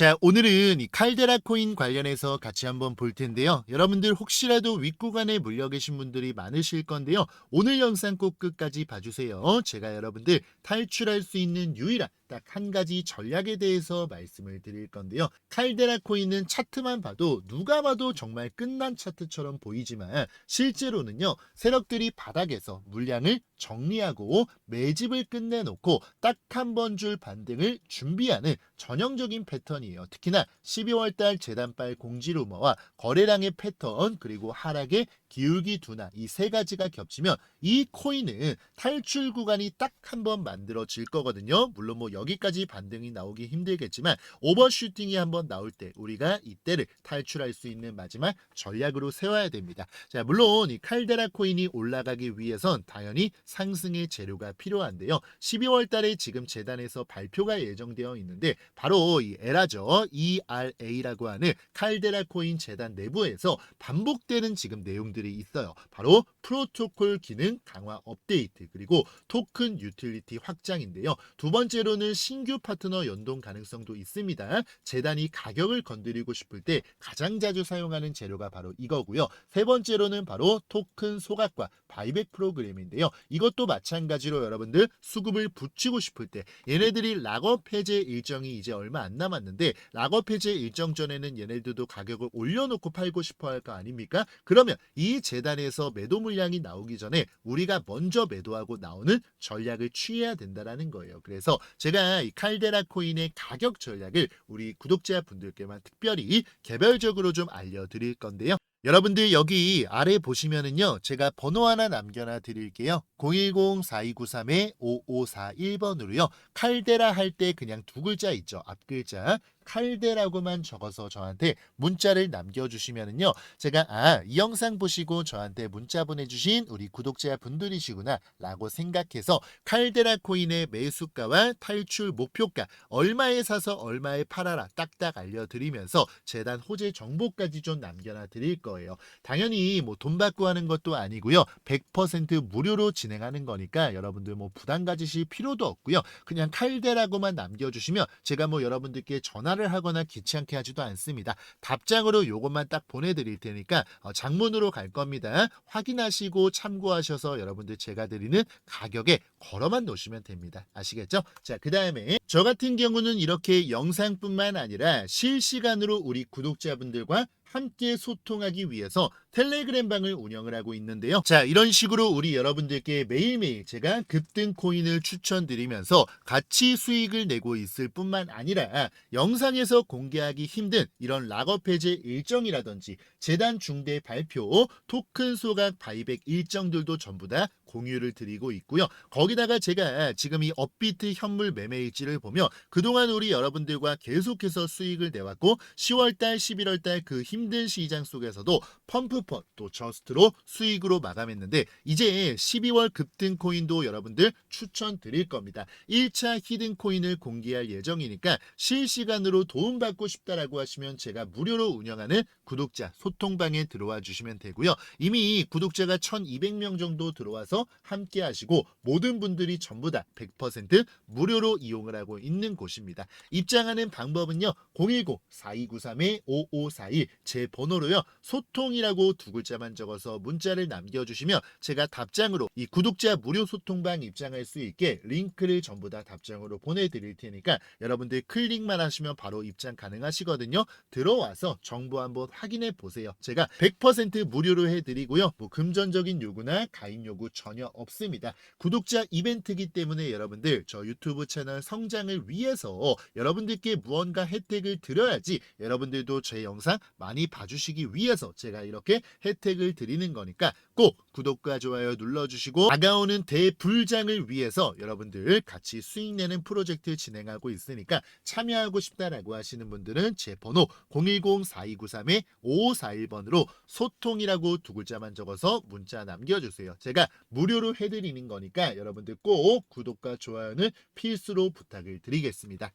자, 오늘은 이 칼데라 코인 관련해서 같이 한번 볼 텐데요. 여러분들 혹시라도 윗구간에 물려 계신 분들이 많으실 건데요. 오늘 영상 꼭 끝까지 봐주세요. 제가 여러분들 탈출할 수 있는 유일한 딱 한 가지 전략에 대해서 말씀을 드릴 건데요. 칼데라 코인은 차트만 봐도 누가 봐도 정말 끝난 차트처럼 보이지만 실제로는요. 세력들이 바닥에서 물량을 정리하고 매집을 끝내놓고 딱 한 번 줄 반등을 준비하는 전형적인 패턴이 에요. 특히나 12월 달 재단발 공지 루머와 거래량의 패턴 그리고 하락의 기울기 둔화 이 세 가지가 겹치면 이 코인은 탈출 구간이 딱 한 번 만들어질 거거든요. 물론 뭐 여기까지 반등이 나오기 힘들겠지만 오버슈팅이 한번 나올 때 우리가 이때를 탈출할 수 있는 마지막 전략으로 세워야 됩니다. 자, 물론 이 칼데라 코인이 올라가기 위해선 당연히 상승의 재료가 필요한데요. 12월 달에 지금 재단에서 발표가 예정되어 있는데 바로 이 에라죠. ERA라고 하는 칼데라 코인 재단 내부에서 반복되는 지금 내용들이 있어요. 바로 프로토콜 기능 강화 업데이트 그리고 토큰 유틸리티 확장인데요. 두 번째로는 신규 파트너 연동 가능성도 있습니다. 재단이 가격을 건드리고 싶을 때 가장 자주 사용하는 재료가 바로 이거고요. 세 번째로는 바로 토큰 소각과 바이백 프로그램인데요. 이것도 마찬가지로 여러분들 수급을 붙이고 싶을 때 얘네들이 락업 해제 일정이 이제 얼마 안 남았는데 락업 해제 일정 전에는 얘네들도 가격을 올려놓고 팔고 싶어 할 거 아닙니까? 그러면 이 재단에서 매도 물량이 나오기 전에 우리가 먼저 매도하고 나오는 전략을 취해야 된다라는 거예요. 그래서 제가 이 칼데라 코인의 가격 전략을 우리 구독자 분들께만 특별히 개별적으로 좀 알려드릴 건데요. 여러분들 여기 아래 보시면은요 제가 번호 하나 남겨놔 드릴게요. 010-4293-5541번으로요. 칼데라 할 때 그냥 두 글자 있죠 앞 글자 칼데라고만 적어서 저한테 문자를 남겨주시면은요 제가 아 이 영상 보시고 저한테 문자 보내주신 우리 구독자 분들이시구나 라고 생각해서 칼데라 코인의 매수가와 탈출 목표가 얼마에 사서 얼마에 팔아라 딱딱 알려드리면서 재단 호재 정보까지 좀 남겨놔 드릴 거예요. 당연히 뭐 돈 받고 하는 것도 아니고요. 100% 무료로 진행하는 거니까 여러분들 뭐 부담 가지실 필요도 없고요. 그냥 칼데라고만 남겨주시면 제가 뭐 여러분들께 전화 를 하거나 귀찮게 하지도 않습니다 답장으로 요것만 딱 보내드릴 테니까 어, 장문으로 갈 겁니다. 확인하시고 참고하셔서 여러분들 제가 드리는 가격에 걸어만 놓으시면 됩니다. 아시겠죠? 자, 그 다음에 저 같은 경우는 이렇게 영상뿐만 아니라 실시간으로 우리 구독자분들과 함께 소통하기 위해서 텔레그램 방을 운영을 하고 있는데요. 자, 이런 식으로 우리 여러분들께 매일매일 제가 급등 코인을 추천드리면서 같이 수익을 내고 있을 뿐만 아니라 영상에서 공개하기 힘든 이런 락업 해제 일정이라든지 재단 중대 발표, 토큰 소각 바이백 일정들도 전부 다 공유를 드리고 있고요. 거기다가 제가 지금 이 업비트 현물 매매 일지를 보면 그동안 우리 여러분들과 계속해서 수익을 내왔고 10월달, 11월달 그 힘든 시장 속에서도 펌프펀 또 저스트로 수익으로 마감했는데 이제 12월 급등 코인도 여러분들 추천드릴 겁니다. 1차 히든 코인을 공개할 예정이니까 실시간으로 도움받고 싶다라고 하시면 제가 무료로 운영하는 구독자 소통방에 들어와 주시면 되고요. 이미 구독자가 1200명 정도 들어와서 함께 하시고 모든 분들이 전부 다 100% 무료로 이용을 하고 있는 곳입니다. 입장하는 방법은요. 010-4293-5541 제 번호로요. 소통이라고 두 글자만 적어서 문자를 남겨주시면 제가 답장으로 이 구독자 무료 소통방 입장할 수 있게 링크를 전부 다 답장으로 보내드릴 테니까 여러분들 클릭만 하시면 바로 입장 가능하시거든요. 들어와서 정보 한번 확인해 보세요. 제가 100% 무료로 해드리고요. 뭐 금전적인 요구나 가입 요구 전혀 없습니다. 구독자 이벤트이기 때문에 여러분들 저 유튜브 채널 성장을 위해서 여러분들께 무언가 혜택을 드려야지 여러분들도 제 영상 많이 봐주시기 위해서 제가 이렇게 혜택을 드리는 거니까 꼭 구독과 좋아요 눌러주시고 다가오는 대불장을 위해서 여러분들 같이 수익 내는 프로젝트 진행하고 있으니까 참여하고 싶다라고 하시는 분들은 제 번호 010-4293-5541번으로 소통이라고 두 글자만 적어서 문자 남겨주세요. 제가 무료로 해드리는 거니까 여러분들 꼭 구독과 좋아요는 필수로 부탁을 드리겠습니다.